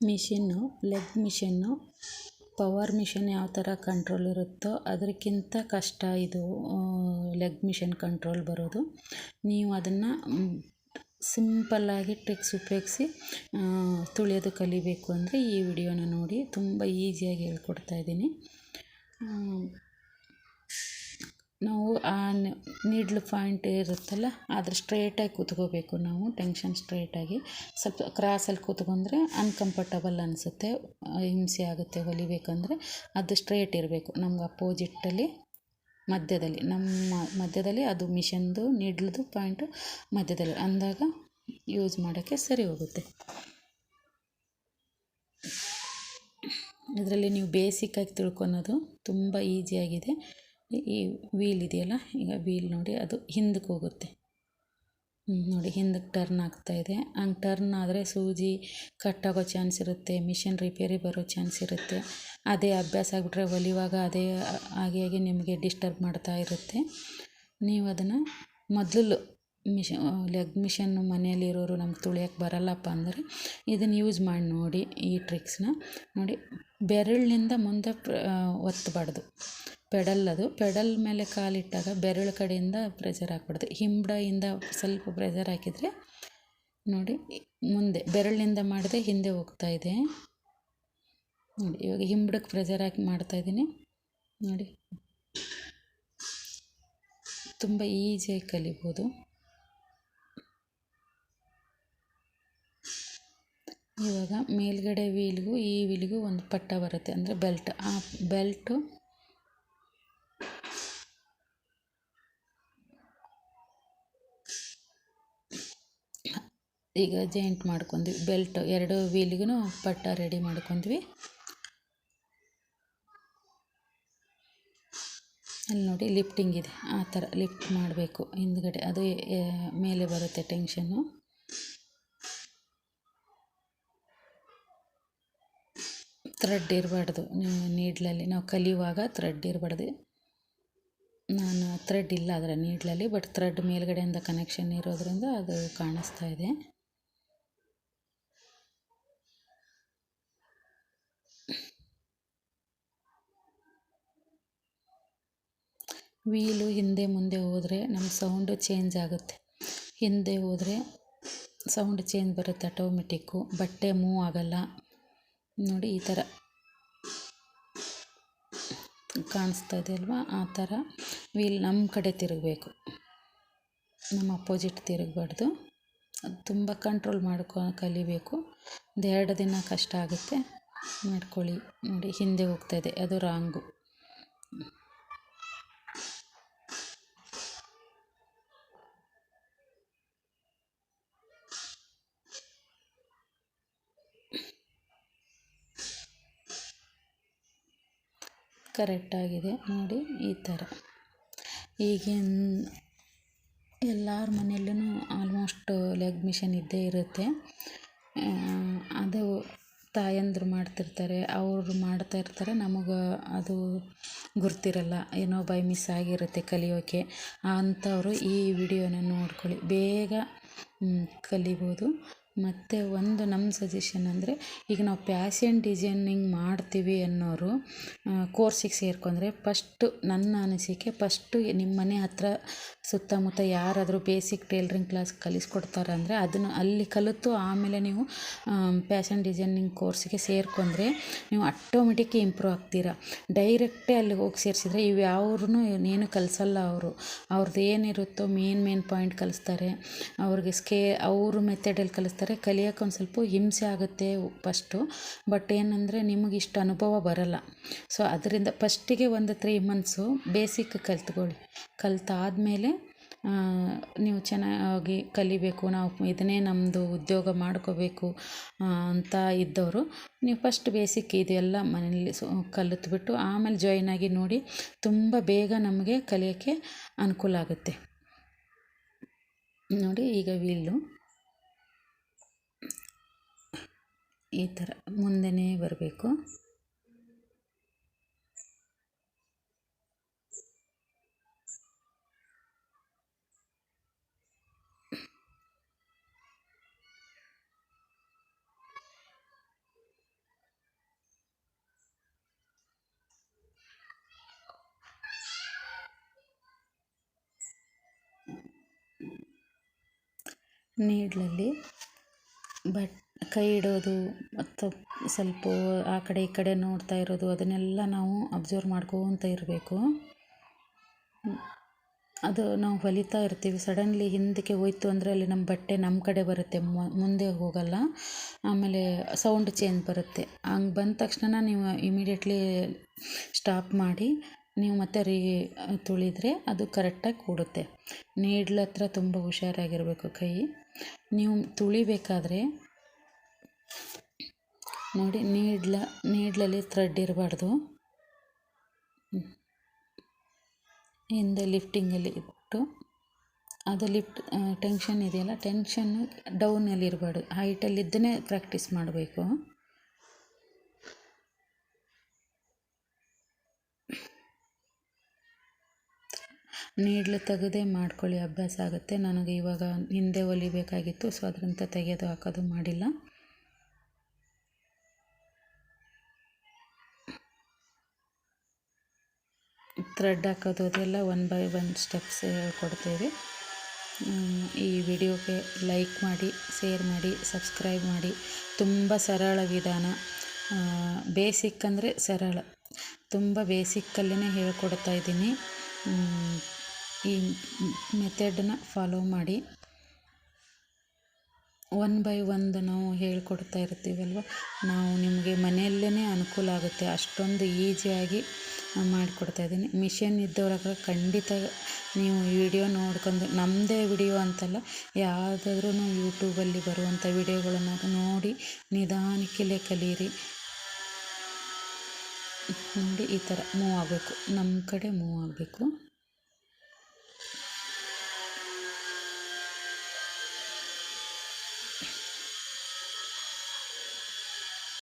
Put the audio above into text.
Machine, leg machine, power machine ಯಾವ ಥರ control ಇರುತ್ತೋ ಅದಕ್ಕಿಂತ ಕಷ್ಟ ಇದು ಲೆಗ್ ಮಿಷಿನ್ ಕಂಟ್ರೋಲ್ ಬರೋದು. ನೀವು ಅದನ್ನು ಸಿಂಪಲ್ಲಾಗಿ ಟ್ರಿಕ್ಸ್ ಉಪಯೋಗಿಸಿ ತುಳಿಯೋದು ಕಲಿಬೇಕು ಅಂದರೆ ಈ ವಿಡಿಯೋನ ನೋಡಿ ತುಂಬ ಈಸಿಯಾಗಿ ಹೇಳ್ಕೊಡ್ತಾ ಇದ್ದೀನಿ. ನಾವು ಆ ನೀಡ್ಲ್ ಪಾಯಿಂಟ್ ಇರುತ್ತಲ್ಲ ಅದ್ರ ಸ್ಟ್ರೇಟಾಗಿ ಕೂತ್ಕೋಬೇಕು ನಾವು ಟೆನ್ಷನ್ ಸ್ಟ್ರೇಟಾಗಿ ಸ್ವಲ್ಪ ಕ್ರಾಸಲ್ಲಿ ಕೂತ್ಕೊಂಡ್ರೆ ಅನ್ಕಂಫರ್ಟಬಲ್ ಅನಿಸುತ್ತೆ, ಹಿಂಸೆ ಆಗುತ್ತೆ ಹೊಲಿಬೇಕಂದ್ರೆ, ಅದು ಸ್ಟ್ರೇಟ್ ಇರಬೇಕು. ನಮ್ಗೆ ಅಪೋಸಿಟ್ಟಲ್ಲಿ ಮಧ್ಯದಲ್ಲಿ, ನಮ್ಮ ಮಧ್ಯದಲ್ಲಿ ಅದು ಮಿಷನ್ದು, ನೀಡ್ಲದು ಪಾಯಿಂಟು ಮಧ್ಯದಲ್ಲಿ, ಅಂದಾಗ ಯೂಸ್ ಮಾಡೋಕ್ಕೆ ಸರಿ ಹೋಗುತ್ತೆ. ಇದರಲ್ಲಿ ನೀವು ಬೇಸಿಕ್ಕಾಗಿ ತಿಳ್ಕೊಳೋದು ತುಂಬ ಈಸಿಯಾಗಿದೆ ಈ ವೀಲ್ ಇದೆಯಲ್ಲ, ಈಗ ವೀಲ್ ನೋಡಿ ಅದು ಹಿಂದಕ್ಕೆ ಹೋಗುತ್ತೆ. ನೋಡಿ ಹಿಂದಕ್ಕೆ ಟರ್ನ್ ಆಗ್ತಾಯಿದೆ ಹಂಗೆ ಟರ್ನ್ ಆದರೆ ಸೂಜಿ ಕಟ್ಟಾಗೋ ಚಾನ್ಸ್ ಇರುತ್ತೆ ಮಿಷಿನ್ ರಿಪೇರಿ ಬರೋ ಚಾನ್ಸ್ ಇರುತ್ತೆ. ಅದೇ ಅಭ್ಯಾಸ ಆಗಿಬಿಟ್ರೆ ಒಲಿವಾಗ ಅದೇ ಹಾಗೆ ಆಗಿ ನಿಮಗೆ ಡಿಸ್ಟರ್ಬ್ ಮಾಡ್ತಾ ಇರುತ್ತೆ. ನೀವು ಅದನ್ನು ಮೊದಲು ಮಿಷನ್ ಲೆಗ್ ಮಿಷನ್ನು ಮನೆಯಲ್ಲಿರೋರು ನಮ್ಗೆ ತುಳಿಯೋಕ್ಕೆ ಬರಲ್ಲಪ್ಪ ಅಂದರೆ ಇದನ್ನು ಯೂಸ್ ಮಾಡಿ ನೋಡಿ ಈ ಟ್ರಿಕ್ಸ್ನ ನೋಡಿ ಬೆರಳಿನಿಂದ ಮುಂದೆ ಒತ್ತಬಾರ್ದು ಪೆಡಲ್ ಅದು. ಪೆಡಲ್ ಮೇಲೆ ಕಾಲಿಟ್ಟಾಗ ಬೆರಳು ಕಡೆಯಿಂದ ಪ್ರೆಷರ್ ಹಾಕ್ಬಾರ್ದು ಹಿಂಬಡಿಯಿಂದ ಸ್ವಲ್ಪ ಪ್ರೆಷರ್ ಹಾಕಿದರೆ ನೋಡಿ, ಮುಂದೆ ಬೆರಳಿನಿಂದ ಮಾಡಿದೆ ಹಿಂದೆ ಹೋಗ್ತಾ ಇದೆ. ನೋಡಿ, ಇವಾಗ ಹಿಂಬಡಕ್ಕೆ ಪ್ರೆಷರ್ ಹಾಕಿ ಮಾಡ್ತಾಯಿದ್ದೀನಿ ನೋಡಿ. ತುಂಬ ಈಸಿಯಾಗಿ ಕಲಿಬೋದು. ಇವಾಗ ಮೇಲ್ಗಡೆ ವೀಲ್ಗೂ ಈ ವೀಲ್ಗೂ ಒಂದು ಪಟ್ಟ ಬರುತ್ತೆ. ಅಂದರೆ ಬೆಲ್ಟ್ ಆ ಬೆಲ್ಟು ಈಗ ಜಾಯಿಂಟ್ ಮಾಡ್ಕೊಂಡ್ವಿ. ಬೆಲ್ಟ್ ಎರಡು ವೀಲ್ಗೂ ಪಟ್ಟ ರೆಡಿ ಮಾಡ್ಕೊಂಡ್ವಿ. ಅಲ್ಲಿ ನೋಡಿ ಲಿಫ್ಟಿಂಗ್ ಇದೆ. ಆ ಥರ ಲಿಫ್ಟ್ ಮಾಡಬೇಕು. ಹಿಂದ್ಗಡೆ ಅದು ಮೇಲೆ ಬರುತ್ತೆ ಟೆನ್ಷನ್ನು ಥ್ರೆಡ್ ಇರಬಾರ್ದು. ನೀಡ್ಲಲ್ಲಿ, ನಾವು ಕಲಿಯುವಾಗ ಥ್ರೆಡ್ ಇರಬಾರ್ದು. ನಾನು ಥ್ರೆಡ್ ಇಲ್ಲ ಅದರ ನೀಡ್ಲಲ್ಲಿ, ಬಟ್ ಥ್ರೆಡ್ ಮೇಲ್ಗಡೆಯಿಂದ ಕನೆಕ್ಷನ್ ಇರೋದ್ರಿಂದ ಅದು ಕಾಣಿಸ್ತಾ ಇದೆ. ವೀಲು ಹಿಂದೆ ಮುಂದೆ ಹೋದರೆ ನಮ್ಮ ಸೌಂಡು ಚೇಂಜ್ ಆಗುತ್ತೆ. ಹಿಂದೆ ಹೋದರೆ ಸೌಂಡ್ ಚೇಂಜ್ ಬರುತ್ತೆ ಆಟೋಮೆಟಿಕ್ಕು ಬಟ್ಟೆ ಮೂವ್ ಆಗಲ್ಲ. ನೋಡಿ ಈ ಥರ ಕಾಣಿಸ್ತಾ ಇದೆ ಅಲ್ವಾ? ಆ ಥರ ವೀಲ್ ನಮ್ಮ ಕಡೆ ತಿರುಗಬೇಕು. ನಮ್ಮ ಅಪೋಸಿಟ್ ತಿರುಗಬಾರ್ದು. ಅದು ತುಂಬ ಕಂಟ್ರೋಲ್ ಮಾಡ್ಕೊ, ಕಲಿಬೇಕು. ಒಂದು ಎರಡು ದಿನ ಕಷ್ಟ ಆಗುತ್ತೆ. ಮಾಡ್ಕೊಳ್ಳಿ. ನೋಡಿ, ಹಿಂದೆ ಹೋಗ್ತಾಯಿದೆ ಅದು ರಾಂಗು ಕರೆಕ್ಟಾಗಿದೆ ನೋಡಿ ಈ ಥರ. ಈಗಿನ ಎಲ್ಲರ ಮನೆಯಲ್ಲೂ ಆಲ್ಮೋಸ್ಟ್ ಲೆಗ್ ಮಿಷನ್ ಇದ್ದೇ ಇರುತ್ತೆ. ಅದು ತಾಯಂದ್ರು ಮಾಡ್ತಿರ್ತಾರೆ, ಅವರು ಮಾಡ್ತಾ ಇರ್ತಾರೆ, ನಮಗೆ ಅದು ಗುರ್ತಿರಲ್ಲ, ಏನೋ ಬೈ ಮಿಸ್ ಆಗಿರುತ್ತೆ ಕಲಿಯೋಕ್ಕೆ ಅಂಥವರು ಈ ವಿಡಿಯೋನ ನೋಡ್ಕೊಳ್ಳಿ. ಬೇಗ ಕಲಿಬೋದು. ಮತ್ತು ಒಂದು ನಮ್ಮ ಸಜೆಷನ್ ಅಂದರೆ, ಈಗ ನಾವು ಪ್ಯಾಶನ್ ಡಿಸೈನಿಂಗ್ ಮಾಡ್ತೀವಿ ಅನ್ನೋರು ಕೋರ್ಸಿಗೆ ಸೇರ್ಕೊಂಡ್ರೆ ಫಸ್ಟು ನನ್ನ ಅನಿಸಿಕೆ ಫಸ್ಟು ನಿಮ್ಮ ಮನೆ ಹತ್ತಿರ ಸುತ್ತಮುತ್ತ ಯಾರಾದರೂ ಬೇಸಿಕ್ ಟೇಲ್ರಿಂಗ್ ಕ್ಲಾಸ್ ಕಲಿಸ್ಕೊಡ್ತಾರೆ ಅಂದರೆ ಅದನ್ನು ಅಲ್ಲಿ ಕಲಿತು ಆಮೇಲೆ ನೀವು ಪ್ಯಾಶನ್ ಡಿಸೈನಿಂಗ್ ಕೋರ್ಸಿಗೆ ಸೇರ್ಕೊಂಡ್ರೆ ನೀವು ಆಟೋಮೆಟಿಕ್ ಇಂಪ್ರೂವ್ ಆಗ್ತೀರಾ. ಡೈರೆಕ್ಟೇ ಅಲ್ಲಿ ಹೋಗಿ ಸೇರಿಸಿದ್ರೆ ಇವು ಯಾವ್ರೂ ಏನು ಕಲಿಸಲ್ಲ ಅವರು. ಅವ್ರದ್ದು ಏನಿರುತ್ತೋ ಮೇನ್ ಮೇನ್ ಪಾಯಿಂಟ್ ಕಲಿಸ್ತಾರೆ. ಅವ್ರಿಗೆ ಸ್ಕೇ ಅವರು ಮೆಥಡಲ್ಲಿ ಕಲಿಸ್ತಾರೆ. ಕಲಿಯೋಕೆ ಒಂದು ಸ್ವಲ್ಪ ಹಿಂಸೆ ಆಗುತ್ತೆ ಫಸ್ಟು ಬಟ್ ಏನಂದರೆ ನಿಮಗೆ ಇಷ್ಟು ಅನುಭವ ಬರಲ್ಲ. ಸೊ ಅದರಿಂದ ಫಸ್ಟಿಗೆ ಒಂದು ತ್ರೀ ಮಂತ್ಸು ಬೇಸಿಕ್ ಕಲ್ತ್ಕೊಳ್ಳಿ. ಕಲ್ತಾದಮೇಲೆ ನೀವು ಚೆನ್ನಾಗಿ ಕಲಿಬೇಕು. ನಾವು ಇದನ್ನೇ ನಮ್ಮದು ಉದ್ಯೋಗ ಮಾಡ್ಕೋಬೇಕು ಅಂತ ಇದ್ದವರು, ನೀವು ಫಸ್ಟ್ ಬೇಸಿಕ್ ಇದೆಲ್ಲ ಮನೇಲಿ ಸೊ, ಕಲಿತ್ಬಿಟ್ಟು ಆಮೇಲೆ ಜಾಯ್ನ್ ಆಗಿ ನೋಡಿ ತುಂಬ ಬೇಗ ನಮಗೆ ಕಲಿಯೋಕ್ಕೆ ಅನುಕೂಲ ಆಗುತ್ತೆ. ನೋಡಿ ಈಗ ವೀಲು ಈ ಥರ ಮುಂದೆನೇ ಬರಬೇಕು. ನೀಡ್ಲಲ್ಲಿ ಬಟ್ ಕೈ ಇಡೋದು, ಮತ್ತು ಸ್ವಲ್ಪ ಆ ಕಡೆ ಈ ಕಡೆ ನೋಡ್ತಾ ಇರೋದು, ಅದನ್ನೆಲ್ಲ ನಾವು ಅಬ್ಸರ್ವ್ ಮಾಡ್ಕೊತ ಇರಬೇಕು. ಅದು ನಾವು ಹೊಲಿತಾ ಇರ್ತೀವಿ. ಸಡನ್ಲಿ ಹಿಂದಕ್ಕೆ ಹೋಯ್ತು ಅಂದರೆ ಅಲ್ಲಿ ನಮ್ಮ ಬಟ್ಟೆ ನಮ್ಮ ಕಡೆ ಬರುತ್ತೆ ಮುಂದೆ ಹೋಗಲ್ಲ. ಆಮೇಲೆ ಸೌಂಡ್ ಚೇಂಜ್ ಬರುತ್ತೆ. ಹಂಗೆ ಬಂದ ತಕ್ಷಣ ನೀವು ಇಮಿಡಿಯೇಟ್ಲಿ ಸ್ಟಾಪ್ ಮಾಡಿ, ನೀವು ಮತ್ತೆ ರೀ ತುಳಿದರೆ ಅದು ಕರೆಕ್ಟಾಗಿ ಕೂಡುತ್ತೆ. ನೀಡ್ಲ್ ಹತ್ರ ತುಂಬ ಹುಷಾರಾಗಿರಬೇಕು ಕೈ. ನೀವು ತುಳಿಬೇಕಾದ್ರೆ ನೋಡಿ, ನೀಡ್ಲ, ನೀಡ್ಲಲ್ಲಿ ಥ್ರೆಡ್ ಇರಬಾರ್ದು. ಹಿಂದೆ ಲಿಫ್ಟಿಂಗಲ್ಲಿ ಇಟ್ಟು, ಅದು ಲಿಫ್ಟ್ ಟೆನ್ಷನ್ ಇದೆಯಲ್ಲ ಟೆನ್ಷನ್ನು ಡೌನಲ್ಲಿ ಇರಬಾರ್ದು. ಹೈಟಲ್ಲಿದ್ದನೇ ಪ್ರಾಕ್ಟೀಸ್ ಮಾಡಬೇಕು. ನೀಡ್ಲು ತೆಗೆದೇ ಮಾಡ್ಕೊಳ್ಳಿ, ಅಭ್ಯಾಸ ಆಗುತ್ತೆ. ನನಗೆ ಇವಾಗ ಹಿಂದೆ ಹೊಲಿಬೇಕಾಗಿತ್ತು ಸೊ ಅದರಿಂದ ತೆಗೆಯೋದು ಹಾಕೋದು ಮಾಡಿಲ್ಲ. ಥ್ರೆಡ್ ಹಾಕೋದು ಅದೆಲ್ಲ ಒನ್ ಬೈ ಒನ್ ಸ್ಟೆಪ್ಸ್ ಹೇಳ್ಕೊಡ್ತೇವೆ ಈ ವಿಡಿಯೋಗೆ ಲೈಕ್ ಮಾಡಿ ಶೇರ್ ಮಾಡಿ ಸಬ್ಸ್ಕ್ರೈಬ್ ಮಾಡಿ. ತುಂಬ ಸರಳ ವಿಧಾನ. ಬೇಸಿಕ್ ಅಂದರೆ ಸರಳ. ತುಂಬ ಬೇಸಿಕ್ಕಲ್ಲೇ ಹೇಳ್ಕೊಡ್ತಾ ಇದ್ದೀನಿ. ಈ ಮೆಥಡನ್ನ ಫಾಲೋ ಮಾಡಿ. ಒನ್ ಬೈ ಒಂದು ನಾವು ಹೇಳ್ಕೊಡ್ತಾ ಇರ್ತೀವಲ್ವ? ನಾವು ನಿಮಗೆ ಮನೆಯಲ್ಲೇ ಅನುಕೂಲ ಆಗುತ್ತೆ. ಅಷ್ಟೊಂದು ಈಸಿಯಾಗಿ ಮಾಡಿಕೊಡ್ತಾ ಇದ್ದೀನಿ. ಮಿಷನ್ ಇದ್ದವ್ರಾಗ ಖಂಡಿತ ನೀವು ವಿಡಿಯೋ ನೋಡ್ಕೊಂಡು ನಮ್ಮದೇ ವಿಡಿಯೋ ಅಂತಲ್ಲ ಯಾವುದಾದ್ರೂ ಯೂಟ್ಯೂಬಲ್ಲಿ ಬರುವಂಥ ವಿಡಿಯೋಗಳನ್ನು ನೋಡಿ ನಿಧಾನಕ್ಕೆ ಕಲೀರಿ ನೋಡಿ ಈ ಥರ ಮೂವ್ ಆಗಬೇಕು. ನಮ್ಮ ಕಡೆ ಮೂವ್ ಆಗಬೇಕು.